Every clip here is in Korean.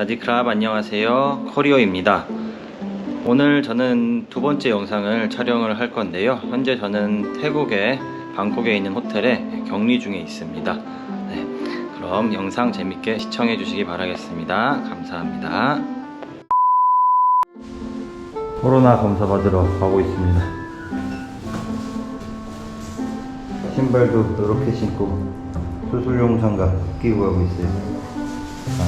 사디크랍 안녕하세요. 코리오입니다. 오늘 저는 두 번째 영상을 촬영을 할 건데요. 현재 저는 태국의 방콕에 있는 호텔에 격리 중에 있습니다. 네, 그럼 영상 재밌게 시청해 주시기 바라겠습니다. 감사합니다. 코로나 검사 받으러 가고 있습니다. 신발도 이렇게 신고 수술용 장갑 끼고 가고 있어요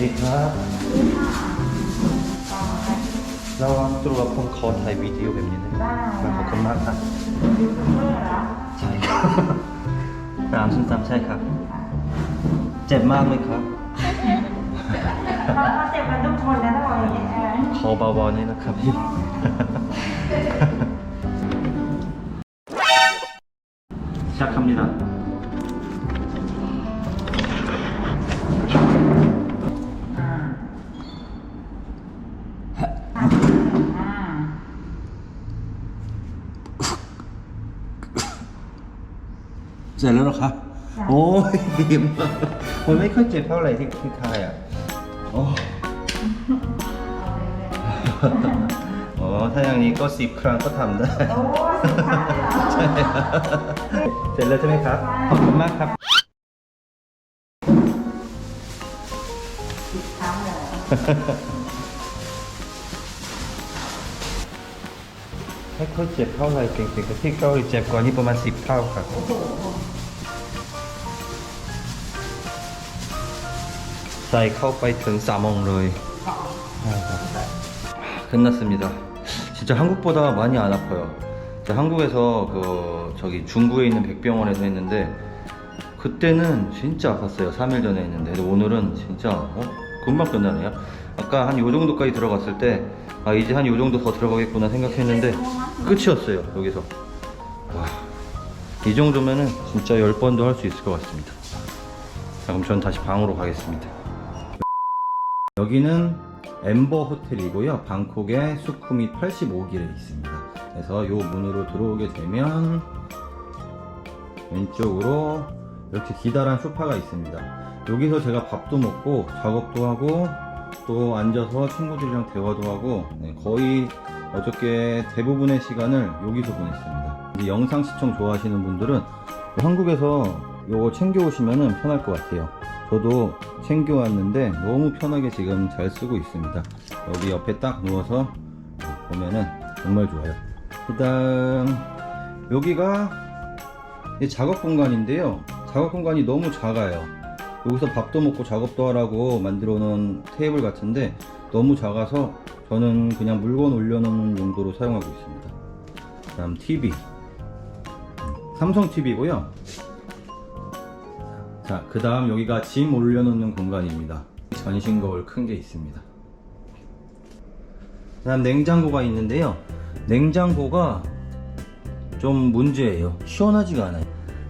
ดีครับ นี่ค่ะต่อไป ระวังตัวผมขอถ่ายวิดีโอแบบนี้นะ ได้ ขอบคุณมากครับ ยูทูบเบอร์เหรอ ใช่ครับสามซึ่งสามใช่ครับ เจ็บมากไหมครับ เราเราเจ็บกันทุกคนนะถ้าเราอย่างนี้ใช่ไหม ขอเบาๆนี่นะครับพี่ 시작합니다. เสร็จแล้วเหรอครับโอ้ยดีมากมันไม่ค่อยเจ็บเท่าไหร่ที่ที่ไทยอะโอ้อ๋อถ้าอย่างนี้ก็สิบครั้งก็ทำได้ โอ้สุดท้ายเหรอใช่เสร็จแล้วใช่ไหมครับ ขอบคุณมากครับ สิบครั้งเลยให้เขาเจ็บเท่าไหร่เก่งๆกับที่เกาหลีเจ็บกว่านี้ประมาณสิบเท่าครับ โอ้โห ใส่เข้าไปถึงสามโมงเลย 끝났습니다. 진짜 한국보다 많이 안 아파요. 제가 한국에서 그 저기 중구에 있는 백병원에서 했는데 그때는 진짜 아팠어요. 3일 전에 했는데 근데 오늘은 진짜 어? 금방 끝나네요. 아까 한 요 정도까지 들어갔을 때 아 이제 한 요 정도 더 들어가겠구나 생각했는데 끝이었어요. 여기서 와, 이 정도면은 진짜 10번도 할 수 있을 것 같습니다. 자, 그럼 전 다시 방으로 가겠습니다. 여기는 엠버 호텔이고요. 방콕의 수쿠미 85길에 있습니다. 그래서 이 문으로 들어오게 되면 왼쪽으로 이렇게 기다란 소파가 있습니다. 여기서 제가 밥도 먹고 작업도 하고 또 앉아서 친구들이랑 대화도 하고 네, 거의 어저께 대부분의 시간을 여기서 보냈습니다. 영상 시청 좋아하시는 분들은 한국에서 이거 챙겨 오시면 편할 것 같아요. 저도 챙겨왔는데 너무 편하게 지금 잘 쓰고 있습니다. 여기 옆에 딱 누워서 보면은 정말 좋아요. 그 다음 여기가 이 작업 공간인데요. 작업 공간이 너무 작아요. 여기서 밥도 먹고 작업도 하라고 만들어 놓은 테이블 같은데 너무 작아서 저는 그냥 물건 올려놓는 용도로 사용하고 있습니다. 그 다음 TV. 삼성 TV고요. 자, 그 다음 여기가 짐 올려놓는 공간입니다. 전신 거울 큰 게 있습니다. 그 다음 냉장고가 있는데요. 냉장고가 좀 문제예요. 시원하지가 않아요.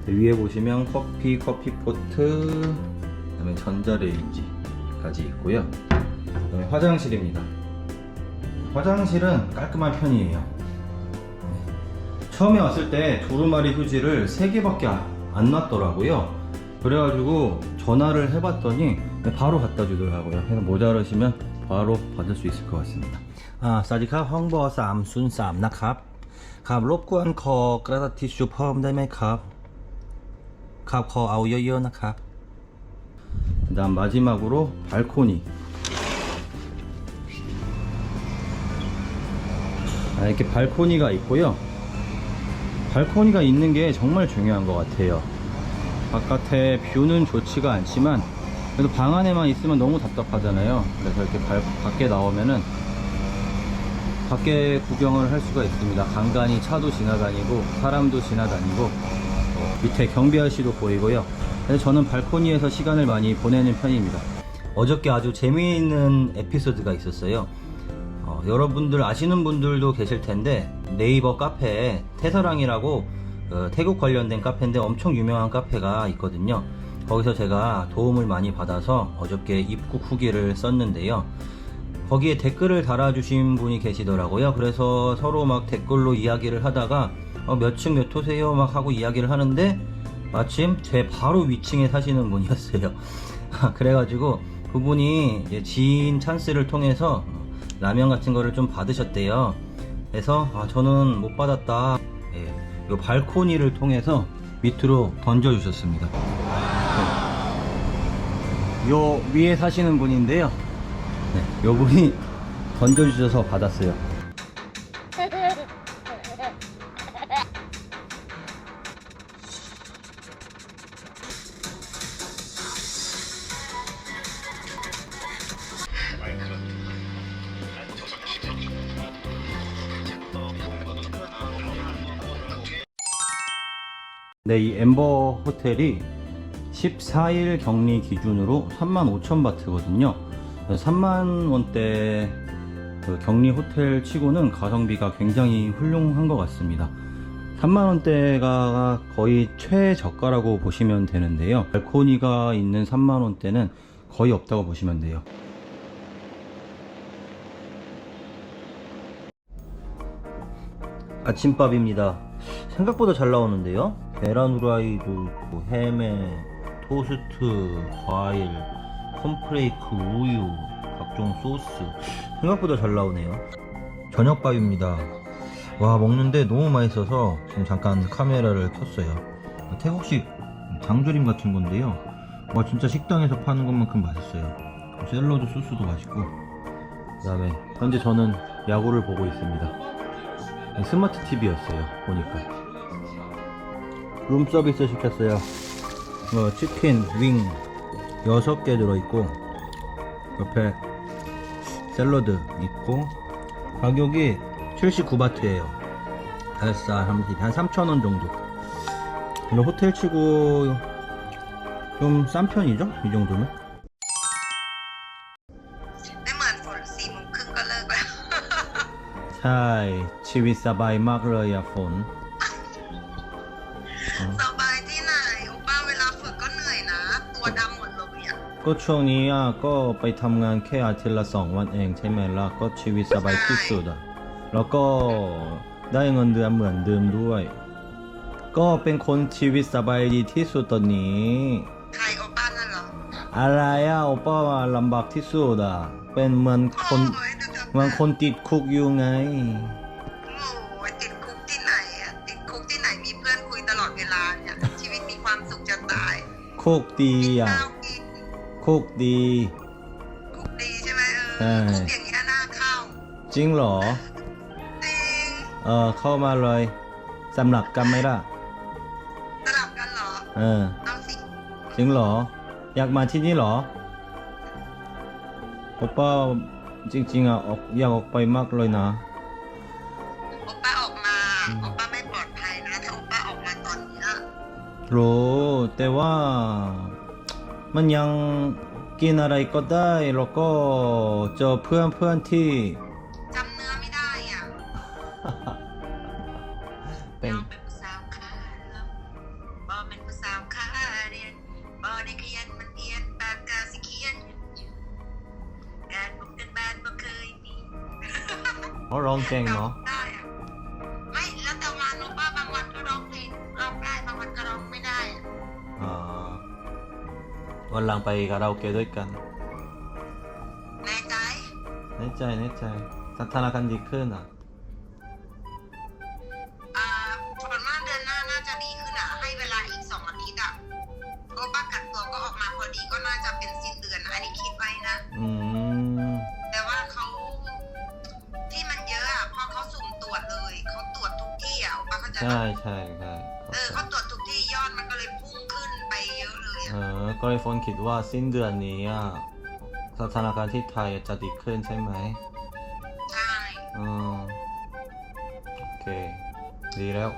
위에 보시면 커피, 커피포트, 그 다음에 전자레인지까지 있고요. 그 다음에 화장실입니다. 화장실은 깔끔한 편이에요. 처음에 왔을 때 두루마리 휴지를 3개밖에 안 놨더라고요. 그래가지고 전화를 해봤더니 바로 갖다 주더라고요. 그래서 모자르시면 바로 받을 수 있을 것 같습니다. 아 사디카 홍보 쌈순 쌈나캅 갑 롭구한 커. 그라다 티슈 펌 다음에 갑갑커. 아우 여여 나캅 그다음 마지막으로 발코니. 아, 이렇게 발코니가 있고요. 발코니가 있는 게 정말 중요한 것 같아요. 바깥에 뷰는 좋지가 않지만 그래도 방 안에만 있으면 너무 답답하잖아요. 그래서 이렇게 발- 밖에 나오면은 밖에 구경을 할 수가 있습니다. 간간히 차도 지나다니고 사람도 지나다니고 어, 밑에 경비 아저씨도 보이고요. 저는 발코니에서 시간을 많이 보내는 편입니다. 어저께 아주 재미있는 에피소드가 있었어요. 어, 여러분들 아시는 분들도 계실 텐데 네이버 카페에 태서랑이라고 어, 태국 관련된 카페인데 엄청 유명한 카페가 있거든요. 거기서 제가 도움을 많이 받아서 어저께 입국 후기를 썼는데요. 거기에 댓글을 달아주신 분이 계시더라고요. 그래서 서로 막 댓글로 이야기를 하다가 어, 몇층 몇 호세요 막 하고 이야기를 하는데 마침 제 바로 위층에 사시는 분이었어요. 그래가지고 그분이 지인 찬스를 통해서 라면 같은 거를 좀 받으셨대요. 그래서 아, 저는 못 받았다. 예, 요 발코니를 통해서 밑으로 던져 주셨습니다. 요 위에 사시는 분인데요. 네, 요 분이 던져 주셔서 받았어요. 네, 이 엠버 호텔이 14일 격리 기준으로 35,000바트거든요. 3만 원대 그 격리 호텔 치고는 가성비가 굉장히 훌륭한 것 같습니다. 3만 원대가 거의 최저가라고 보시면 되는데요. 발코니가 있는 3만 원대는 거의 없다고 보시면 돼요. 아침밥입니다. 생각보다 잘 나오는데요. 계란 후라이도 있고 햄에 토스트, 과일, 콘프레이크, 우유, 각종 소스. 생각보다 잘 나오네요. 저녁밥입니다. 와 먹는데 너무 맛있어서 지금 잠깐 카메라를 켰어요. 태국식 장조림 같은 건데요. 와 진짜 식당에서 파는 것만큼 맛있어요. 샐러드 소스도 맛있고. 그 다음에 현재 저는 야구를 보고 있습니다. 스마트 TV였어요. 보니까. 룸서비스 시켰어요. 뭐 치킨 윙 6개 들어있고 옆에 샐러드 있고 가격이 79바트예요. 5살 한 3,000원 정도. 이런 호텔치고 좀 싼 편이죠? 이 정도면? 차이 치위사바이 마그러야 폰. สบายมากเลยอะฝนสบายที่ไหนโอป้าเวลาฝึกก็เหนื่อยนะ ตัวดำหมดเลยอะก็ช่วงนี้อะก็ไปทำงานแค่อาทิตย์ละสองวันเองใช่ไหมล่ะก็ชีวิตสบายที่สุดอะแล้วก็ได้เงินเดือนเหมือนเดิมด้วย ก็เป็นคนชีวิตสบายดีที่สุดตอนนี้ ใครโอป้านั่นเหรออะไรอะโอป้าว่าลำบากที่สุดอะเป็นเหมือนคนโอ้ยดูเถอะเหมือนคนติดคุกอยู่ไง คุกดีกินอะข้าวกินคุกดีคุกดีใช่ไหมเอใช่อคุกอย่างเงี้ยน่าเข้า จริงเหรอ จริง เออเข้ามาเลยสำหรับกันไหมล่ะสลับกันเหรอ เออเอาสิ จริงเหรอ อยากมาที่นี่เหรอโอป้าจริงๆอะออกอยากออกไปมากเลยนะโอป้าออกมาโอป้าไม่ปลอดภัยนะถ้าโอป้าออกมาตอนเนี้ยรู้ แต่ว่ามันยังกินอะไรก็ได้แล้วก็เจอเพื่อนเพื่อนๆที่จำเนื้อไม่ได้อะเป็นน้องเป็นผู้สาวขาลำบ่เป็นผู้สาวขาเรียนบ่ได้ขยันมันเพียนปากกาสิเขียนหยุดการพบกันบ้านบ่เคยมีเขาร้องเก่งเนาะ วันหลังไปคาราโอเกะด้วยกันแน่ใจแน่ใจแน่ใจสถานการณ์ดีขึ้นอะอ่าฝนว่าเดือนหน้าน่าจะดีขึ้นอะ ให้เวลาอีกสองอาทิตย์อะโอป้ากัดตัวก็ออกมาพอดีก็น่าจะเป็นสิ้นเดือนอันนี้คิดไว้นะ อืม แต่ว่าเขาที่มันเยอะอะเพราะเขาสุ่มตรวจเลย เขาตรวจทุกที่อะโอป้าเข้าใจใช่ปะใช่ใช่เออเขาตรวจ ก็เลยฟนคิดว่าสิ้นเดือนนี้อะสถานการณ์ที่ไทยจะดีขึ้นใช่ไหมใช่ อืมโอเค ดีแล้ว